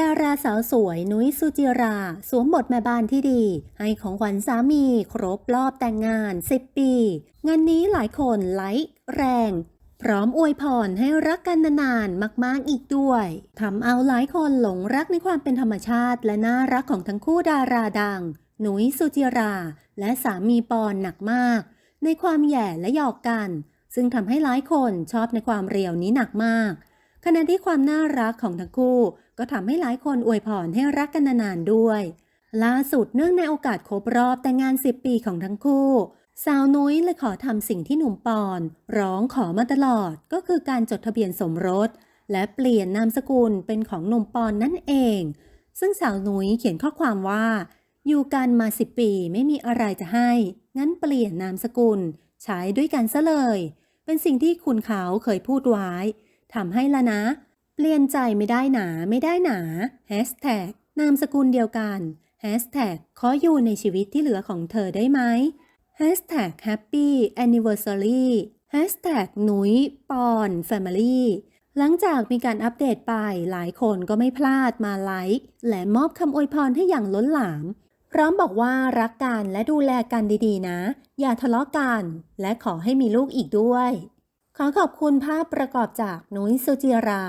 ดาราสาวสวยนุ้ยสุจิรา สวมบทแม่บ้านที่ดี ให้ของขวัญสามี ครบรอบแต่งงาน 10 ปี งานนี้หลายคนไลค์แรง พร้อมอวยพรให้รักกันนานๆมากๆอีกด้วยทำเอาหลายคนหลงรักในความเป็นธรรมชาติ และน่ารักของทั้งคู่ดาราดัง หนุ้ยสุจิรา และสามีปอนหนักมาก ในความแย่และหยอกกัน ซึ่งทำให้หลายคนชอบในความเรียวนี้หนักมากขณะที่ความน่ารักของทั้งคู่ ก็ทำให้หลายคนอวยพรให้รักกันนานๆด้วย ล่าสุดเนื่องในโอกาสครบรอบแต่งงาน 10 ปีของทั้งคู่ สาวนุ้ยเลยขอทำสิ่งที่หนุ่มปอน ร้องขอมาตลอดก็คือการจดทะเบียนสมรส และเปลี่ยนนามสกุลเป็นของหนุ่มปอนนั่นเอง ซึ่งสาวนุ้ยเขียนข้อความว่า อยู่กันมา10ปีไม่มีอะไรจะให้ งั้นเปลี่ยนนามสกุล ใช้ด้วยกันซะเลย เป็นสิ่งที่คุณเขาเคยพูดไว้ทำให้ละนะ เปลี่ยนใจไม่ได้หนาไม่ได้หนาแฮชแท็กนามสกุลเดียวกันแฮชแท็กขออยู่ในชีวิตที่เหลือของเธอได้ไหมแฮชแท็กแฮปปี้แอนนิเวอร์ซารีแฮชแท็กหนุยปอนแฟมิลี่หลังจากมีการอัปเดตไปหลายคนก็ไม่พลาดมาไลค์และมอบคำอวยพรให้อย่างล้นหลาม พร้อมบอกว่ารักกันและดูแลกันดีๆนะ อย่าทะเลาะกัน และขอให้มีลูกอีกด้วย ขอขอบคุณภาพประกอบจากนุ้ยสุจิรา